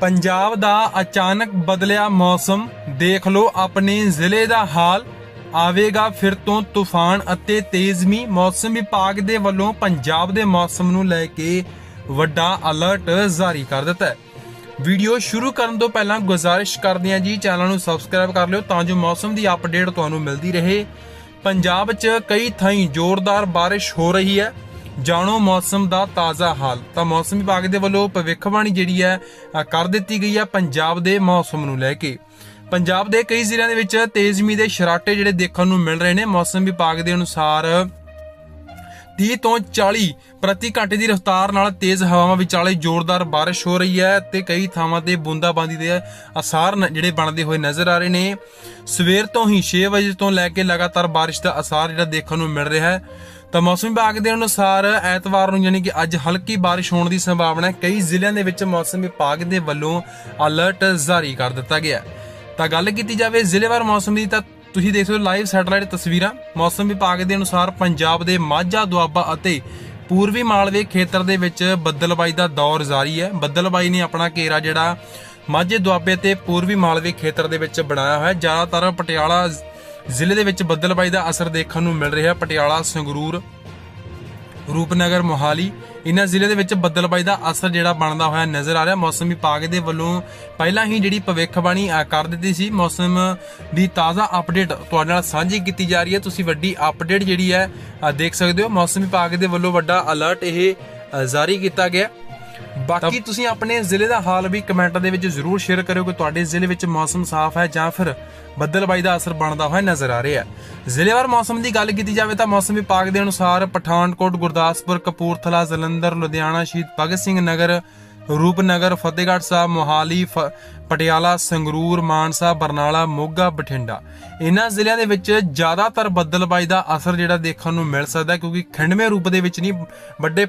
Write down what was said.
ਪੰਜਾਬ ਦਾ ਅਚਾਨਕ ਬਦਲਿਆ ਮੌਸਮ, ਦੇਖ ਲਓ ਆਪਣੇ ਜ਼ਿਲ੍ਹੇ ਦਾ ਹਾਲ। ਆਵੇਗਾ ਫਿਰ ਤੋਂ ਤੂਫਾਨ ਅਤੇ ਤੇਜ਼ਮੀ। ਮੌਸਮ ਵਿਭਾਗ ਦੇ ਵੱਲੋਂ ਪੰਜਾਬ ਦੇ ਮੌਸਮ ਨੂੰ ਲੈ ਕੇ ਵੱਡਾ ਅਲਰਟ ਜਾਰੀ ਕਰ ਦਿੱਤਾ ਹੈ। ਵੀਡੀਓ ਸ਼ੁਰੂ ਕਰਨ ਤੋਂ ਪਹਿਲਾਂ ਗੁਜ਼ਾਰਿਸ਼ ਕਰਦੇ ਹਾਂ ਜੀ, ਚੈਨਲ ਨੂੰ ਸਬਸਕ੍ਰਾਈਬ ਕਰ ਲਿਓ ਤਾਂ ਜੋ ਮੌਸਮ ਦੀ ਅਪਡੇਟ ਤੁਹਾਨੂੰ ਮਿਲਦੀ ਰਹੇ। ਪੰਜਾਬ 'ਚ ਕਈ ਥਾਈਂ ਜ਼ੋਰਦਾਰ ਬਾਰਿਸ਼ ਹੋ ਰਹੀ ਹੈ। ਜਾਣੋ ਮੌਸਮ ਦਾ ਤਾਜ਼ਾ ਹਾਲ। ਤਾਂ ਮੌਸਮ ਵਿਭਾਗ ਦੇ ਵੱਲੋਂ ਭਵਿੱਖਬਾਣੀ ਜਿਹੜੀ ਹੈ ਕਰ ਦਿੱਤੀ ਗਈ ਹੈ ਪੰਜਾਬ ਦੇ ਮੌਸਮ ਨੂੰ ਲੈ ਕੇ। ਪੰਜਾਬ ਦੇ ਕਈ ਜ਼ਿਲ੍ਹਿਆਂ ਦੇ ਵਿੱਚ ਤੇਜ਼ ਮੀਂਹ ਦੇ ਸ਼ਰਾਟੇ ਜਿਹੜੇ ਦੇਖਣ ਨੂੰ ਮਿਲ ਰਹੇ ਨੇ। ਮੌਸਮ ਵਿਭਾਗ ਦੇ ਅਨੁਸਾਰ 30 ਤੋਂ 40 ਪ੍ਰਤੀ ਘੰਟੇ ਦੀ ਰਫ਼ਤਾਰ ਨਾਲ ਤੇਜ਼ ਹਵਾਵਾਂ ਵਿਚਾਲੇ ਜ਼ੋਰਦਾਰ ਬਾਰਿਸ਼ ਹੋ ਰਹੀ ਹੈ ਤੇ ਕਈ ਥਾਵਾਂ ਤੇ ਬੂੰਦਾਬਾਂਦੀ ਦੇ ਅਸਾਰ ਜਿਹੜੇ ਬਣਦੇ ਹੋਏ ਨਜ਼ਰ ਆ ਰਹੇ ਨੇ। ਸਵੇਰ ਤੋਂ ਹੀ 6 ਵਜੇ ਤੋਂ ਲੈ ਕੇ ਲਗਾਤਾਰ ਬਾਰਿਸ਼ ਦਾ ਅਸਾਰ ਜਿਹੜਾ ਦੇਖਣ ਨੂੰ ਮਿਲ ਰਿਹਾ ਹੈ। ਤਾਂ ਮੌਸਮ ਵਿਭਾਗ ਦੇ ਅਨੁਸਾਰ ਐਤਵਾਰ ਨੂੰ ਯਾਨੀ ਕਿ ਅੱਜ ਹਲਕੀ ਬਾਰਿਸ਼ ਹੋਣ ਦੀ ਸੰਭਾਵਨਾ ਹੈ। ਕਈ ਜ਼ਿਲ੍ਹਿਆਂ ਦੇ ਵਿੱਚ ਮੌਸਮ ਵਿਭਾਗ ਦੇ ਵੱਲੋਂ ਅਲਰਟ ਜਾਰੀ ਕਰ ਦਿੱਤਾ ਗਿਆ ਤਾਂ ਗੱਲ ਕੀਤੀ ਜਾਵੇ ਜ਼ਿਲ੍ਹੇਵਾਰ ਮੌਸਮ ਦੀ ਤਾਂ ਤੁਸੀਂ ਦੇਖ ਸਕਦੇ ਹੋ ਲਾਈਵ ਸੈਟੇਲਾਈਟ ਤਸਵੀਰਾਂ। ਮੌਸਮ ਵਿਭਾਗ ਦੇ ਅਨੁਸਾਰ ਪੰਜਾਬ ਦੇ ਮਾਝਾ, ਦੁਆਬਾ ਅਤੇ ਪੂਰਬੀ ਮਾਲਵੇ ਖੇਤਰ ਦੇ ਵਿੱਚ ਬੱਦਲਬਾਈ ਦਾ ਦੌਰ ਜਾਰੀ ਹੈ। ਬੱਦਲਬਾਈ ਨੇ ਆਪਣਾ ਘੇਰਾ ਜਿਹੜਾ ਮਾਝੇ, ਦੁਆਬੇ ਤੇ ਪੂਰਬੀ ਮਾਲਵੇ ਖੇਤਰ ਦੇ ਵਿੱਚ ਬਣਾਇਆ ਹੋਇਆ ਹੈ। ਜ਼ਿਆਦਾਤਰ ਪਟਿਆਲਾ ਜ਼ਿਲ੍ਹੇ ਦੇ ਵਿੱਚ ਬੱਦਲਬਾਈ ਦਾ ਅਸਰ ਦੇਖਣ ਨੂੰ ਮਿਲ ਰਿਹਾ ਹੈ। ਪਟਿਆਲਾ, ਸੰਗਰੂਰ ਰੂਪਨਗਰ ਮੋਹਾਲੀ। ਇਹਨਾਂ ਜ਼ਿਲ੍ਹੇ ਦੇ ਵਿੱਚ ਬੱਦਲਬਾਈ ਦਾ ਅਸਰ ਜਿਹੜਾ ਬਣਦਾ ਹੋਇਆ ਨਜ਼ਰ ਆ ਰਿਹਾ। ਮੌਸਮ ਵਿਭਾਗ ਦੇ ਵੱਲੋਂ ਪਹਿਲਾਂ ਹੀ ਜਿਹੜੀ ਭਵਿੱਖਬਾਣੀ ਕਰ ਦਿੱਤੀ ਸੀ। ਮੌਸਮ ਦੀ ਤਾਜ਼ਾ ਅਪਡੇਟ ਤੁਹਾਡੇ ਨਾਲ ਸਾਂਝੀ ਕੀਤੀ ਜਾ ਰਹੀ ਹੈ। ਤੁਸੀਂ ਵੱਡੀ ਅਪਡੇਟ ਜਿਹੜੀ ਹੈ ਦੇਖ ਸਕਦੇ ਹੋ। ਮੌਸਮ ਵਿਭਾਗ ਦੇ ਵੱਲੋਂ ਵੱਡਾ ਅਲਰਟ ਇਹ ਜਾਰੀ ਕੀਤਾ ਗਿਆ। ਬਾਕੀ ਤੁਸੀਂ ਆਪਣੇ ਜ਼ਿਲ੍ਹੇ ਦਾ ਹਾਲ ਵੀ ਕਮੈਂਟਾਂ ਦੇ ਵਿੱਚ ਜ਼ਰੂਰ ਸ਼ੇਅਰ ਕਰਿਓ ਕਿ ਤੁਹਾਡੇ ਜ਼ਿਲ੍ਹੇ ਵਿੱਚ ਮੌਸਮ ਸਾਫ਼ ਹੈ ਜਾਂ ਫਿਰ ਬੱਦਲਬਾਈ ਦਾ ਅਸਰ ਬਣਦਾ ਹੋਇਆ ਨਜ਼ਰ ਆ ਰਿਹਾ ਹੈ। ਜ਼ਿਲ੍ਹੇਵਾਰ ਮੌਸਮ ਦੀ ਗੱਲ ਕੀਤੀ ਜਾਵੇ ਤਾਂ ਮੌਸਮ ਵਿਭਾਗ ਦੇ ਅਨੁਸਾਰ ਪਠਾਨਕੋਟ ਗੁਰਦਾਸਪੁਰ ਕਪੂਰਥਲਾ ਜਲੰਧਰ ਲੁਧਿਆਣਾ ਸ਼ਹੀਦ ਭਗਤ ਸਿੰਘ ਨਗਰ ਰੂਪਨਗਰ ਫਤਿਹਗੜ੍ਹ ਸਾਹਿਬ ਮੋਹਾਲੀ ਪਟਿਆਲਾ ਸੰਗਰੂਰ ਮਾਨਸਾ ਬਰਨਾਲਾ ਮੋਗਾ ਬਠਿੰਡਾ। ਇਹਨਾਂ ਜ਼ਿਲ੍ਹਿਆਂ ਦੇ ਵਿੱਚ ਜ਼ਿਆਦਾਤਰ ਬੱਦਲਬਾਈ ਦਾ ਅਸਰ ਜਿਹੜਾ ਦੇਖਣ ਨੂੰ ਮਿਲ ਸਕਦਾ ਕਿਉਂਕਿ ਖੰਡਵੇਂ ਰੂਪ ਦੇ ਵਿੱਚ ਨਹੀਂ ਵੱਡੇ